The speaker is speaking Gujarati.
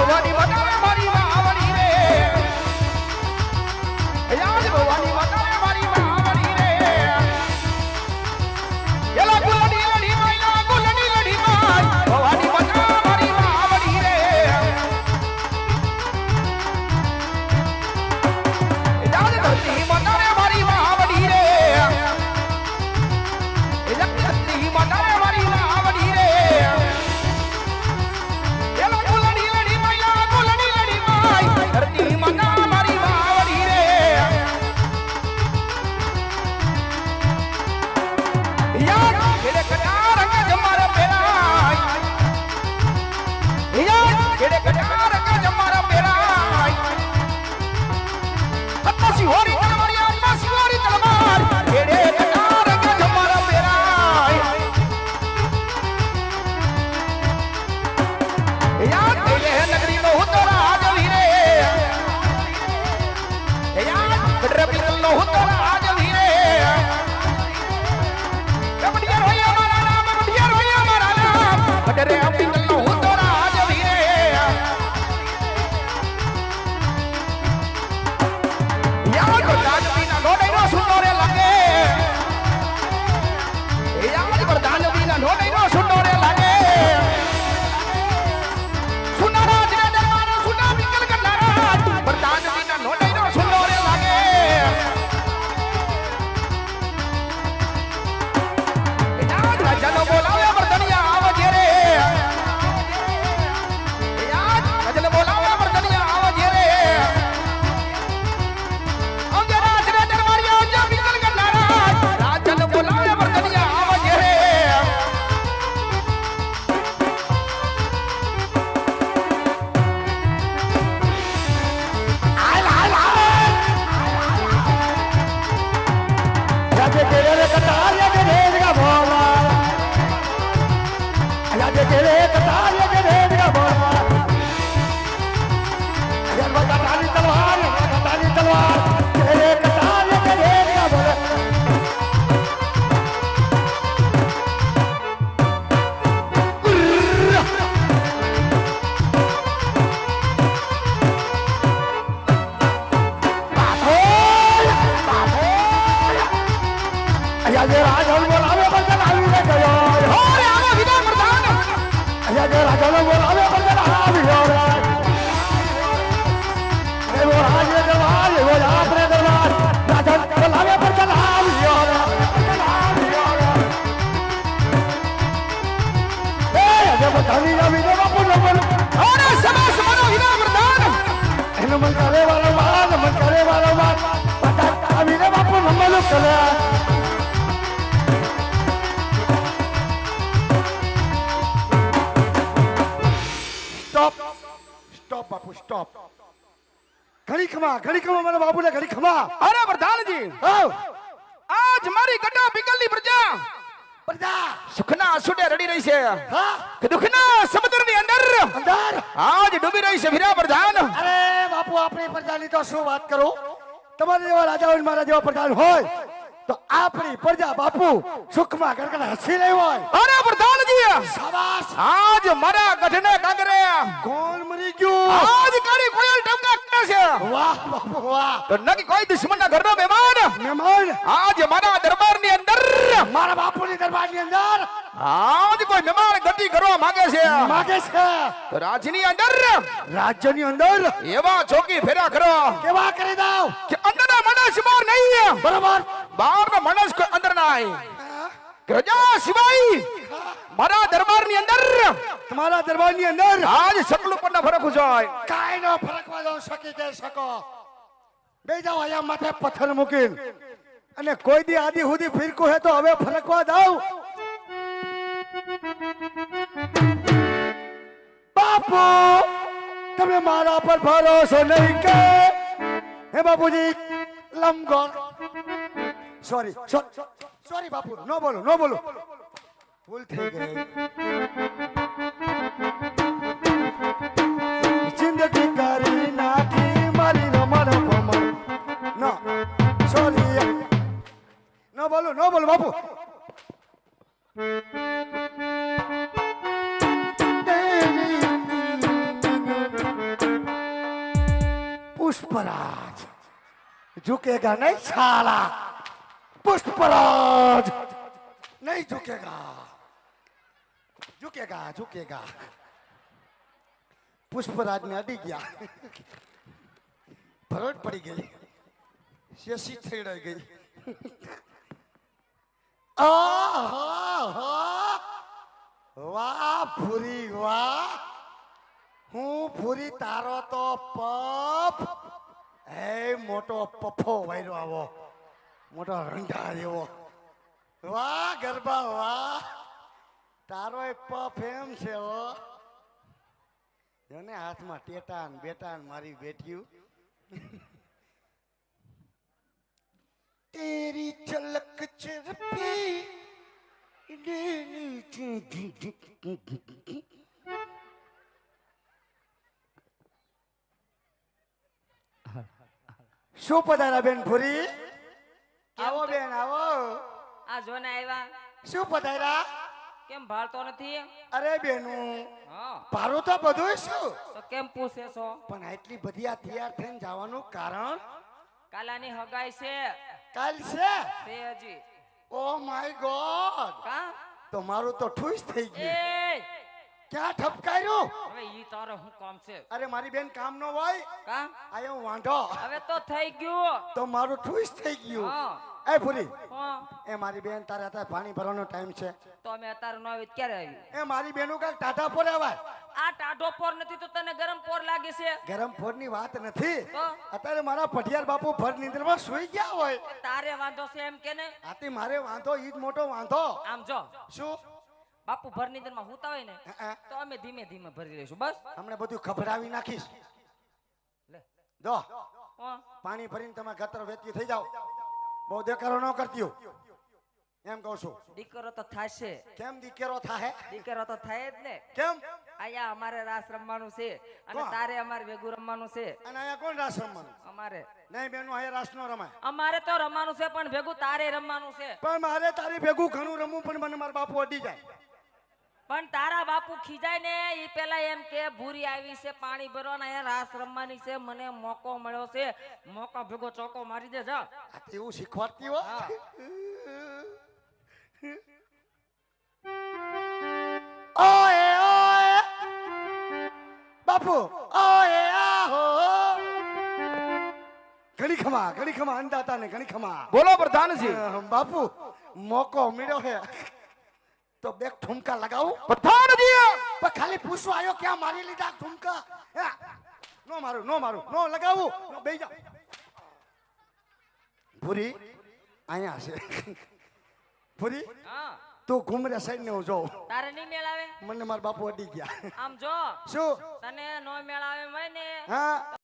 我操你妈 রে ઘડી ખમા ઘડી ખમા મારા બાપુને ઘડી ખમા. અરે પ્રધાનજી. આજ મારી કટા પિકલની પ્રજા. પ્રજા સુખના આંસુડે રડી રહી છે. હા. કે દુઃખના સમુદ્રની અંદર અંદર. આજ ડૂબી રહી છે વીરા પ્રધાન. અરે બાપુ આપણી પ્રજાની તો શું વાત કરું? તમારા જેવા રાજા હોય મારા જેવા પ્રધાન હોય તો આપણી પ્રજા બાપુ સુખમાં ગરગડ હસી રહી હોય. અરે પ્રધાનજી શાબાશ. આજ મારા ગઢને કાગરે કોણ મરી ગયું? આજ કાળી કોયલ ટમકા કરે છે. વાહ બાપુ વાહ. તો નકી કોઈ દુશ્મનના ઘરનો મહેમાન. મહેમાન. આજ મારા દરબારની અંદર મારા બાપુની દરબારની અંદર આજ કોઈ મહેમાન ગતિ કરવા માંગે છે. માગે છે. રાજની અંદર રાજ્યની અંદર એવા ચોકી ફેરા કરો. કેવા કરી દઉં? કે અંદરના બહાર નહીં. બરોબર. બહારનો મનસ કોઈ અંદર ના આવે સિવાય મારા દરબારની અંદર. તમારા દરબારની અંદર આજ સકલ ઉપરના ફરક જાય કાંઈ નો ફરકવા દઉં શકી કે શકો. બે જાઓ અહીંયા માથે પથ્થર મૂકીને. અને કોઈ દી આદિ સુધી ફિરકું હે તો હવે ફરકવા દઉં. બાપુ, તમે મારા પર ભરોસો નહીં કે? હે બાપુજી લંગોર સોરી સોરી બાપુ, નો બોલો નો બોલો. ભૂલ થઈ ગઈ. પુષ્પરાજ. ઝુકેગા નહીં સાલા. પુષ્પરાજ. નહીં ઝુકેગા ઝુકેગા ઝુકેગા પુષ્પરાજ ને અડી ગયા. ભરડ પડી ગઈ. શેસી થઈ રહી ગઈ! વાહ ભૂરી વાહ. હું ભૂરી તારો તો પપ. હે, મોટો પફો વાયરો આવો. મોટો રંઢા જેવો વાહ, ગરબા, વાહ. તારો પફ એમ છે, હો. જોને હાથમાં ટેટાન બેટાન મારી બેઠ્યું. તેરી ઝલક ચરપી શું પધારા બેન ભૂરી આવો બેન આવો. આ જોને આવ્યા શું પધારા કેમ ભાળતો નથી? અરે બેનું હા. પારું તો બધું શું? તો કેમ પૂછે છો? પણ આટલી બધી આ તૈયાર થઈને જવાનું કારણ? કાલાની હગાઈ છે. કાલ છે? તે હજી. Oh my god. કા? તો મારું તો ઠુસ થઈ ગયું. ક્યાં ઠપકાર્યું? હવે ઈ તારે હું કામ છે? અરે મારી બેન કામ નો હોય? કામ? આયો વાંઢો. હવે તો થઈ ગયું. તો મારું ઠુસ થઈ ગયું. એ ફૂલી. એ મારી બેન તારે અત્યારે પાણી ભરવાનો ટાઈમ છે. તો અમે અત્યારે નો આવી ક્યારે આવી એ મારી બેનું કાંઈક ટાટા પર આવાય. આ ટાઢો પોર નથી તો તને ગરમ પોર લાગે છે? ગરમ ફોડની વાત નથી. અત્યારે મારા પઢિયાર બાપુ ભર નિંદ્રમાં સુઈ ગયા હોય. તારે વાંધો છે એમ કે ને આથી મારે વાંધો ઈ જ મોટો વાંધો. આમ જો. શું? બાપુ ભર નીંદરમાં હુતા હોય ને તો અમે ધીમે ધીમે ભરી લઈશું. બસ. હમણાં બધું ખભડાવી નાખીશ. લે. જો પાણી ભરીને તમે ગતર વેતી થઈ જાઓ. બહુ દેખાડો ન કરતી એમ કહું છું. દીકરો તો થાશે. કેમ દીકરો થાહે? દીકરો તો થાય જ ને. કેમ? અહીંયા અમારે રાસ રમવાનું છે. અને તારે અમારે ભેગું રમવાનું છે. અને અહીંયા કોણ રાસ રમવાનું? અમારે. નહીં બેનું અહીંયા રાસ નો રમાય. અમારે તો રમવાનું છે પણ ભેગું તારે રમવાનું છે. પણ મારે તારી ભેગું ઘણું રમવું પણ મને મારા બાપુ અડી જાય. પણ તારા બાપુ ખીજાય ને એ પેલા એમ કે ભૂરી આવી છે પાણી ભરવાના એ રાસ રમવાની છે મને મોકો મળ્યો છે. મોકો ભેગો ચોકો મારી દે જા આ તો એવું શીખવાડતી હો. ઓએ ઓએ બાપુ ઓએ આહો. ઘણી ખમા ઘણી ખમા અંદાતા ને ઘણી ખમા. બોલો પ્રધાનજી. બાપુ મોકો મળ્યો હે તો બે ઠુમકા લગાવું? પ્રધાનજી પણ ખાલી પૂછવા આવ્યો ક્યાં મારી લીધા ઠુમકા નો મારું નો મારું નો લગાવું? નો બેહી જા ભૂરી અહીંયા છે. ભૂરી હા. તું ઘુમરે સાઈડ ને હું જોઉં તારે નહીં મેળ આવે? મને મારા બાપુ અડી ગયા. આમ જો. શું? તને નો મેળ આવે મને હા.